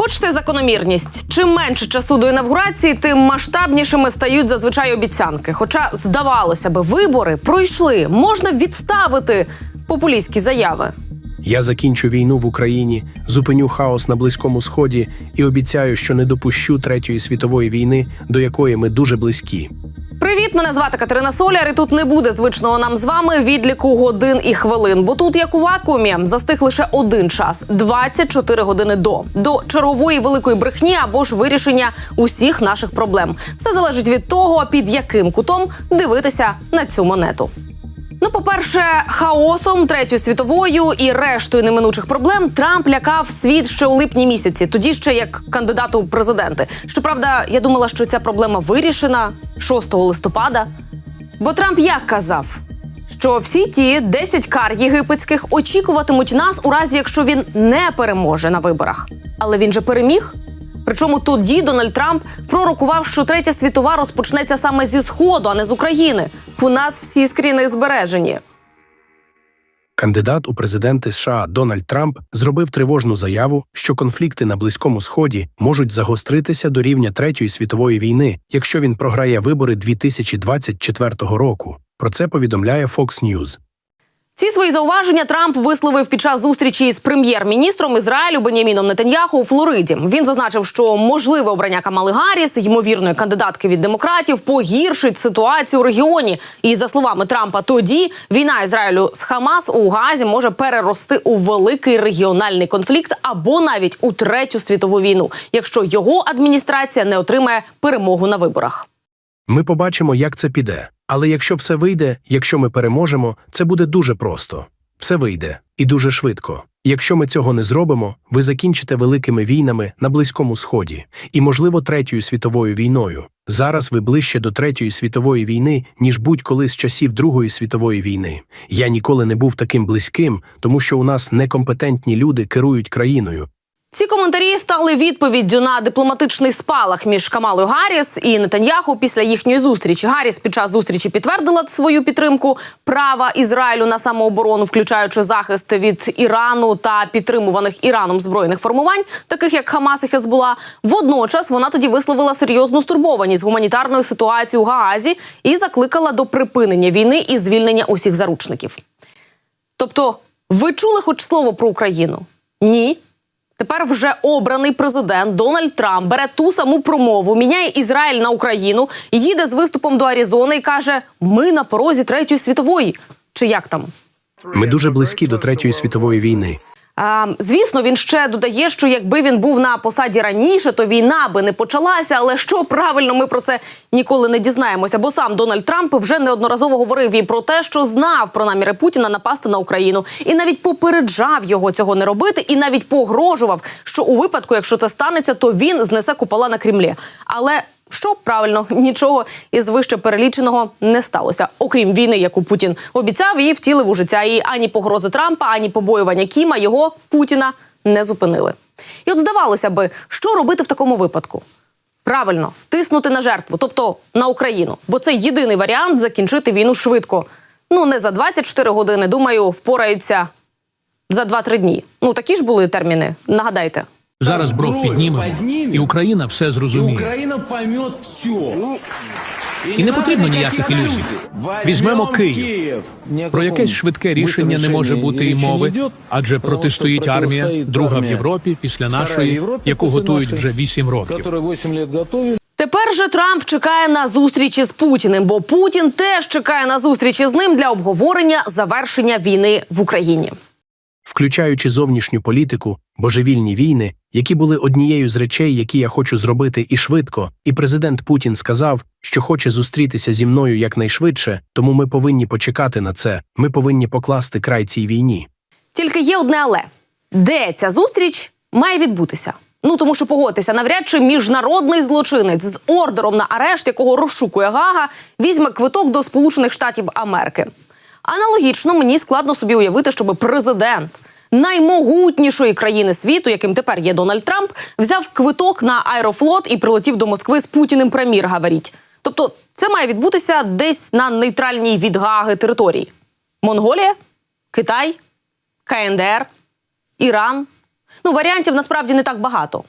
Хочете закономірність? Чим менше часу до інавгурації, тим масштабнішими стають зазвичай обіцянки. Хоча, здавалося би, вибори пройшли, можна відставити популістські заяви. Я закінчу війну в Україні, зупиню хаос на Близькому Сході і обіцяю, що не допущу третьої світової війни, до якої ми дуже близькі. Привіт, мене звати Катерина Соляр. І тут не буде звичного нам з вами відліку годин і хвилин. Бо тут, як у вакуумі, застиг лише один час 24 години до до чергової великої брехні або ж вирішення усіх наших проблем. Все залежить від того, під яким кутом дивитися на цю монету. Ну, по-перше, хаосом третьою світовою і рештою неминучих проблем Трамп лякав світ ще у липні місяці, тоді ще як кандидату у президенти. Щоправда, я думала, що ця проблема вирішена 6 листопада. Бо Трамп як казав, що всі ті 10 кар єгипетських очікуватимуть нас у разі, якщо він не переможе на виборах. Але він же переміг. Причому тоді Дональд Трамп пророкував, що третя світова розпочнеться саме зі сходу, а не з України. У нас всі скріни збережені. Кандидат у президенти США Дональд Трамп зробив тривожну заяву, що конфлікти на Близькому Сході можуть загостритися до рівня Третьої світової війни, якщо він програє вибори 2024 року. Про це повідомляє Fox News. Ці свої зауваження Трамп висловив під час зустрічі з прем'єр-міністром Ізраїлю Беняміном Нетаньяху у Флориді. Він зазначив, що можливе обрання Камали Гарріс, ймовірної кандидатки від демократів, погіршить ситуацію у регіоні. І за словами Трампа, тоді війна Ізраїлю з Хамас у Газі може перерости у великий регіональний конфлікт або навіть у третю світову війну, якщо його адміністрація не отримає перемогу на виборах. Ми побачимо, як це піде. Але якщо все вийде, якщо ми переможемо, це буде дуже просто. Все вийде і дуже швидко. Якщо ми цього не зробимо, ви закінчите великими війнами на Близькому Сході і, можливо, третьою світовою війною. Зараз ви ближче до третьої світової війни, ніж будь-коли з часів Другої світової війни. Я ніколи не був таким близьким, тому що у нас некомпетентні люди керують країною. Ці коментарі стали відповіддю на дипломатичний спалах між Камалою Гарріс і Нетаньяху після їхньої зустрічі. Гарріс під час зустрічі підтвердила свою підтримку права Ізраїлю на самооборону, включаючи захист від Ірану та підтримуваних Іраном збройних формувань, таких як Хамас і Хезбула. Водночас вона тоді висловила серйозну стурбованість гуманітарною ситуацією у Гаазі і закликала до припинення війни і звільнення усіх заручників. Тобто, ви чули хоч слово про Україну? Ні. Тепер вже обраний президент Дональд Трамп бере ту саму промову, міняє Ізраїль на Україну, їде з виступом до Аризони і каже: Ми на порозі третьої світової. Чи як там? Ми дуже близькі до третьої світової війни. Звісно, він ще додає, що якби він був на посаді раніше, то війна би не почалася. Але що правильно, ми про це ніколи не дізнаємося. Бо сам Дональд Трамп вже неодноразово говорив і про те, що знав про наміри Путіна напасти на Україну, і навіть попереджав його цього не робити, і навіть погрожував, що у випадку, якщо це станеться, то він знесе купола на Кремлі. Але що правильно, нічого із вище переліченого не сталося, окрім війни, яку Путін обіцяв і втілив у життя. І ані погрози Трампа, ані побоювання Кіма його Путіна не зупинили. І от здавалося би, що робити в такому випадку? Правильно, тиснути на жертву, тобто на Україну, бо це єдиний варіант закінчити війну швидко. Ну не за 24 години. Думаю, впораються за 2-3 дні. Ну такі ж були терміни. Нагадайте. Зараз бров піднімемо, і Україна все зрозуміє. Украина поймет все. І не потрібно ніяких ілюзій. Візьмемо Київ. Про якесь швидке рішення не може бути і мови, адже протистоїть армія, друга в Європі після нашої, яку готують вже вісім років. Которые 8. Тепер же Трамп чекає на зустрічі з Путіним, бо Путін теж чекає на зустрічі з ним для обговорення завершення війни в Україні. Включаючи зовнішню політику, божевільні війни, які були однією з речей, які я хочу зробити і швидко. І президент Путін сказав, що хоче зустрітися зі мною якнайшвидше, тому ми повинні почекати на це. Ми повинні покласти край цій війні. Тільки є одне але де ця зустріч має відбутися? Ну тому що погодьтеся, навряд чи міжнародний злочинець з ордером на арешт, якого розшукує Гага, візьме квиток до Сполучених Штатів Америки. Аналогічно мені складно собі уявити, щоб президент наймогутнішої країни світу, яким тепер є Дональд Трамп, взяв квиток на аерофлот і прилетів до Москви з Путіним прем'єр говоріть. Тобто, це має відбутися десь на нейтральній від території: Монголія, Китай, КНДР, Іран. Ну, варіантів насправді не так багато.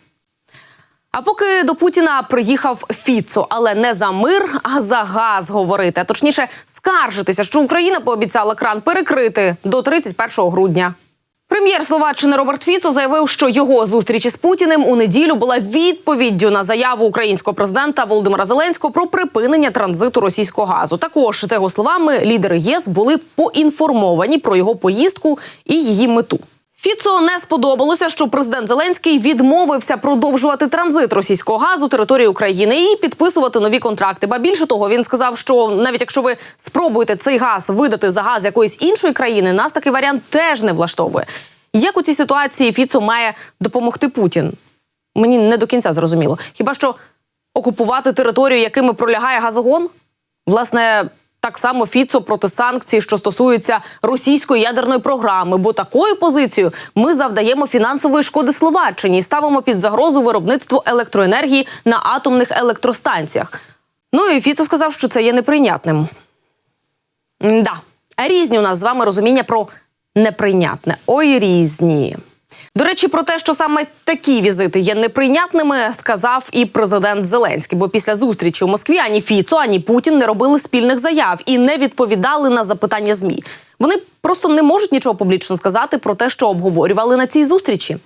А поки до Путіна приїхав Фіцо, але не за мир, а за газ говорити. А точніше, скаржитися, що Україна пообіцяла кран перекрити до 31 грудня. Прем'єр Словаччини Роберт Фіцо заявив, що його зустріч із Путіним у неділю була відповіддю на заяву українського президента Володимира Зеленського про припинення транзиту російського газу. Також за його словами, лідери ЄС були поінформовані про його поїздку і її мету. Фіцо не сподобалося, що президент Зеленський відмовився продовжувати транзит російського газу території України і підписувати нові контракти. Ба більше того, він сказав, що навіть якщо ви спробуєте цей газ видати за газ якоїсь іншої країни, нас такий варіант теж не влаштовує. Як у цій ситуації Фіцо має допомогти Путін? Мені не до кінця зрозуміло. Хіба що окупувати територію, якими пролягає газогон? Власне, так само Фіцо проти санкцій, що стосуються російської ядерної програми. Бо такою позицією ми завдаємо фінансової шкоди Словаччині і ставимо під загрозу виробництво електроенергії на атомних електростанціях. Ну і Фіцо сказав, що це є неприйнятним. Да, різні у нас з вами розуміння про неприйнятне. Ой, різні. До речі, про те, що саме такі візити є неприйнятними, сказав і президент Зеленський. Бо після зустрічі у Москві ані Фіцо, ані Путін не робили спільних заяв і не відповідали на запитання змі. Вони просто не можуть нічого публічно сказати про те, що обговорювали на цій зустрічі.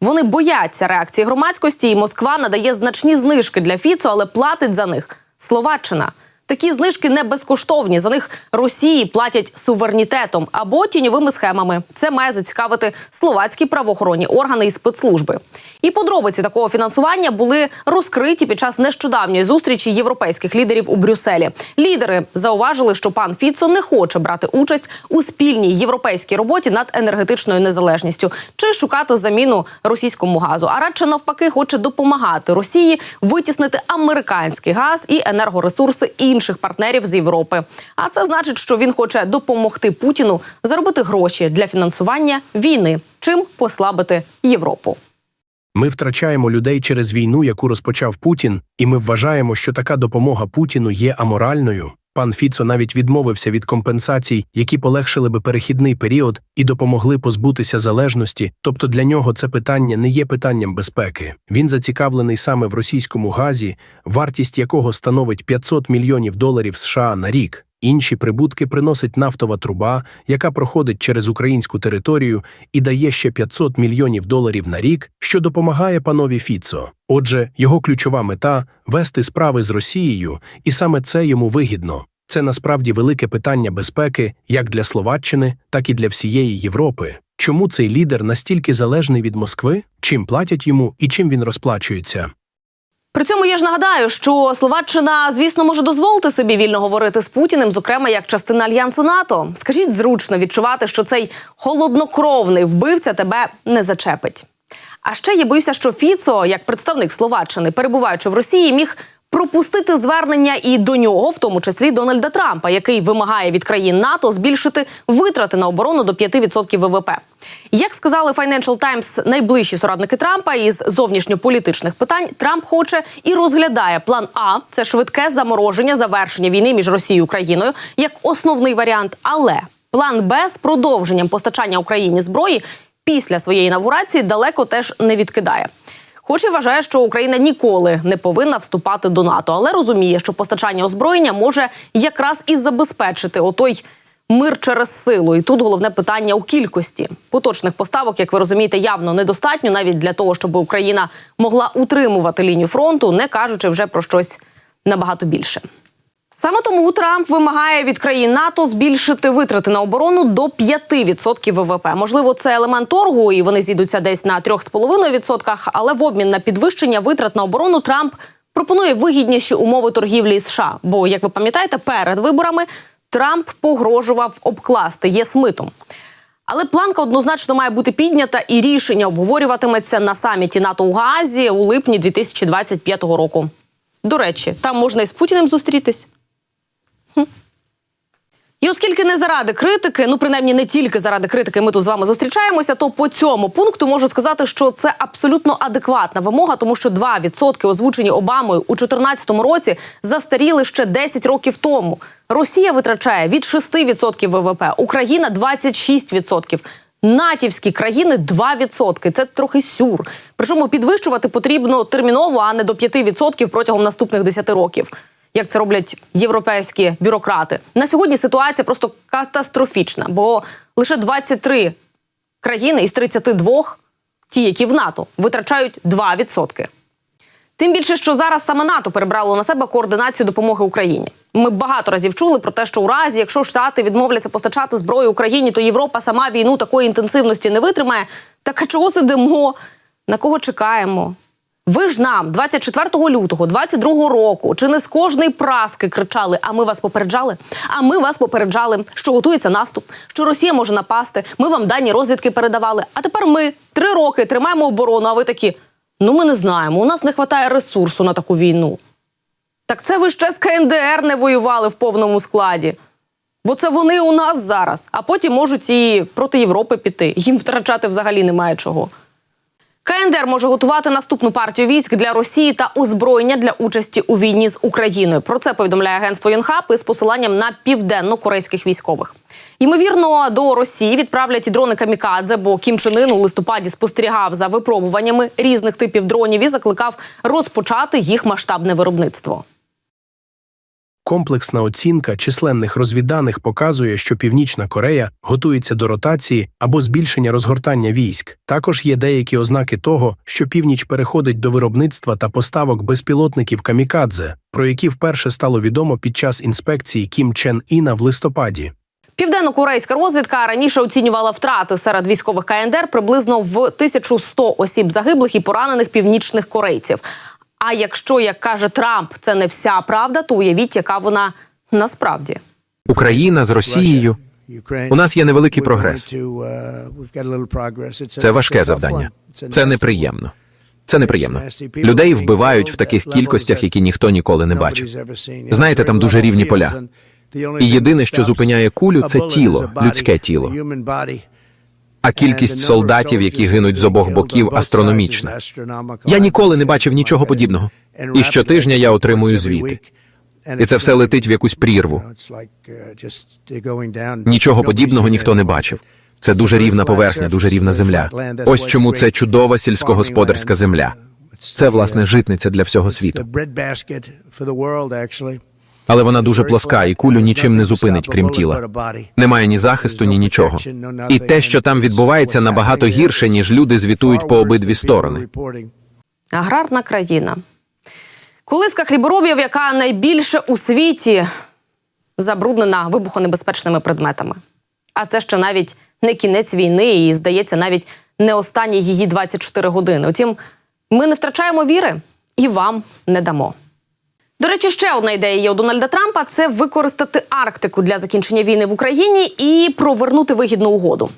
Вони бояться реакції громадськості, і Москва надає значні знижки для Фіцо, але платить за них Словаччина. Такі знижки не безкоштовні. За них Росії платять суверенітетом або тіньовими схемами. Це має зацікавити словацькі правоохоронні органи і спецслужби. І подробиці такого фінансування були розкриті під час нещодавньої зустрічі європейських лідерів у Брюсселі. Лідери зауважили, що пан Фіцо не хоче брати участь у спільній європейській роботі над енергетичною незалежністю чи шукати заміну російському газу, а радше навпаки хоче допомагати Росії витіснити американський газ і енергоресурси інших партнерів з Європи. А це значить, що він хоче допомогти Путіну заробити гроші для фінансування війни, чим послабити Європу. Ми втрачаємо людей через війну, яку розпочав Путін, і ми вважаємо, що така допомога Путіну є аморальною. Пан Фіцо навіть відмовився від компенсацій, які полегшили би перехідний період і допомогли позбутися залежності. Тобто для нього це питання не є питанням безпеки. Він зацікавлений саме в російському газі, вартість якого становить 500 мільйонів доларів США на рік. Інші прибутки приносить нафтова труба, яка проходить через українську територію і дає ще 500 мільйонів доларів на рік, що допомагає панові Фіцо. Отже, його ключова мета вести справи з Росією, і саме це йому вигідно. Це насправді велике питання безпеки як для Словаччини, так і для всієї Європи. Чому цей лідер настільки залежний від Москви? Чим платять йому і чим він розплачується? При цьому я ж нагадаю, що Словаччина, звісно, може дозволити собі вільно говорити з Путіним, зокрема як частина альянсу НАТО. Скажіть, зручно відчувати, що цей холоднокровний вбивця тебе не зачепить. А ще я боюся, що Фіцо, як представник Словаччини, перебуваючи в Росії, міг пропустити звернення і до нього, в тому числі Дональда Трампа, який вимагає від країн НАТО збільшити витрати на оборону до 5% ВВП. Як сказали Financial Times найближчі соратники Трампа із зовнішньополітичних питань, Трамп хоче і розглядає план А це швидке замороження завершення війни між Росією і Україною як основний варіант. Але план Б з продовженням постачання Україні зброї після своєї інавгурації далеко теж не відкидає. Хоч і вважає, що Україна ніколи не повинна вступати до НАТО, але розуміє, що постачання озброєння може якраз і забезпечити отой мир через силу. І тут головне питання у кількості поточних поставок, як ви розумієте, явно недостатньо навіть для того, щоб Україна могла утримувати лінію фронту, не кажучи вже про щось набагато більше. Саме тому Трамп вимагає від країн НАТО збільшити витрати на оборону до 5% ВВП. Можливо, це елемент торгу, і вони зійдуться десь на 3,5%, але в обмін на підвищення витрат на оборону Трамп пропонує вигідніші умови торгівлі США. Бо, як ви пам'ятаєте, перед виборами Трамп погрожував обкласти ЄС митом. Але планка однозначно має бути піднята, і рішення обговорюватиметься на саміті НАТО у Гаазі у липні 2025 року. До речі, там можна і з Путіним зустрітись. І оскільки не заради критики, ну принаймні не тільки заради критики, ми тут з вами зустрічаємося, то по цьому пункту можу сказати, що це абсолютно адекватна вимога, тому що 2% озвучені Обамою у 2014 році застаріли ще 10 років тому. Росія витрачає від 6% ВВП, Україна 26%. Натівські країни 2%. Це трохи сюр. Причому підвищувати потрібно терміново, а не до 5% протягом наступних 10 років. Як це роблять європейські бюрократи. На сьогодні ситуація просто катастрофічна, бо лише 23 країни із 32, ті, які в НАТО, витрачають 2%. Тим більше, що зараз саме НАТО перебрало на себе координацію допомоги Україні. Ми багато разів чули про те, що у разі, якщо Штати відмовляться постачати зброю Україні, то Європа сама війну такої інтенсивності не витримає. Так а чого сидимо? На кого чекаємо? Ви ж нам 24 лютого 22 року чи не з кожної праски кричали: А ми вас попереджали? А ми вас попереджали, що готується наступ, що Росія може напасти. Ми вам дані розвідки передавали. А тепер ми три роки тримаємо оборону. А ви такі: ну ми не знаємо. У нас не вистачає ресурсу на таку війну. Так це ви ще з КНДР не воювали в повному складі. Бо це вони у нас зараз, а потім можуть і проти Європи піти. Їм втрачати взагалі немає чого. КНДР може готувати наступну партію військ для Росії та озброєння для участі у війні з Україною. Про це повідомляє агентство Юнхап із посиланням на південно-корейських військових. Ймовірно, до Росії відправлять і дрони камікадзе, бо Кім Чен Ын у листопаді спостерігав за випробуваннями різних типів дронів і закликав розпочати їх масштабне виробництво. Комплексна оцінка численних розвідданих показує, що Північна Корея готується до ротації або збільшення розгортання військ. Також є деякі ознаки того, що північ переходить до виробництва та поставок безпілотників камікадзе, про які вперше стало відомо під час інспекції Кім Чен Іна в листопаді. Південно-корейська розвідка раніше оцінювала втрати серед військових КНДР приблизно в 1100 осіб загиблих і поранених північних корейців. А якщо, як каже Трамп, це не вся правда, то уявіть, яка вона насправді. Україна з Росією. У нас є невеликий прогрес. Це важке завдання. Це неприємно. Це неприємно. Людей вбивають в таких кількостях, які ніхто ніколи не бачив. Знаєте, там дуже рівні поля. І єдине, що зупиняє кулю, це тіло, людське тіло. А кількість солдатів, які гинуть з обох боків, астрономічна. Я ніколи не бачив нічого подібного. І щотижня я отримую звіти. І це все летить в якусь прірву. Нічого подібного ніхто не бачив. Це дуже рівна поверхня, дуже рівна земля. Ось чому це чудова сільськогосподарська земля. Це, власне, житниця для всього світу. Але вона дуже плоска, і кулю нічим не зупинить, крім тіла. Немає ні захисту, ні нічого. І те, що там відбувається, набагато гірше, ніж люди звітують по обидві сторони. Аграрна країна. Колиска хліборобів, яка найбільше у світі забруднена вибухонебезпечними предметами. А це ще навіть не кінець війни, і здається, навіть не останні її 24 години. Утім, ми не втрачаємо віри і вам не дамо. До речі, ще одна ідея є у Дональда Трампа це використати Арктику для закінчення війни в Україні і провернути вигідну угоду.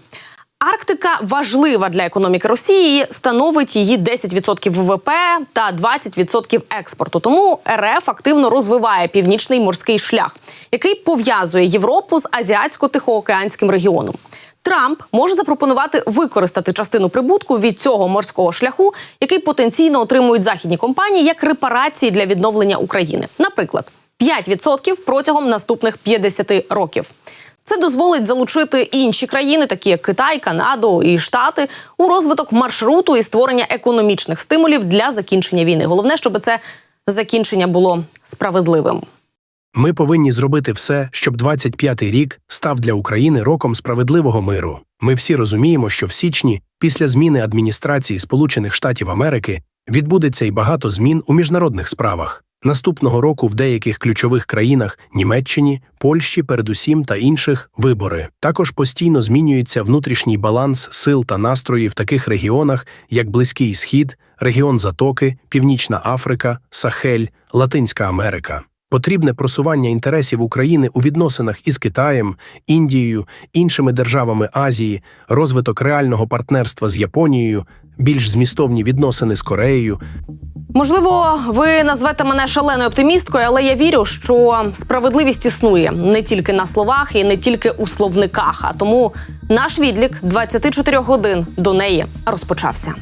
Арктика важлива для економіки Росії, становить її 10% ВВП та 20% експорту. Тому РФ активно розвиває північний морський шлях, який пов'язує Європу з азіатсько-тихоокеанським регіоном. Трамп може запропонувати використати частину прибутку від цього морського шляху, який потенційно отримують західні компанії як репарації для відновлення України. Наприклад, 5% протягом наступних 50 років. Це дозволить залучити інші країни, такі як Китай, Канаду і Штати, у розвиток маршруту і створення економічних стимулів для закінчення війни. Головне, щоб це закінчення було справедливим. Ми повинні зробити все, щоб 25-й рік став для України роком справедливого миру. Ми всі розуміємо, що в січні, після зміни адміністрації Сполучених Штатів Америки, відбудеться й багато змін у міжнародних справах. Наступного року в деяких ключових країнах Німеччині, Польщі, передусім та інших вибори. Також постійно змінюється внутрішній баланс сил та настрої в таких регіонах, як Близький Схід, регіон Затоки, Північна Африка, Сахель, Латинська Америка. Потрібне просування інтересів України у відносинах із Китаєм, Індією, іншими державами Азії, розвиток реального партнерства з Японією, більш змістовні відносини з Кореєю, Можливо, ви назвете мене шаленою оптимісткою, але я вірю, що справедливість існує не тільки на словах і не тільки у словниках. А тому наш відлік 24 годин до неї розпочався.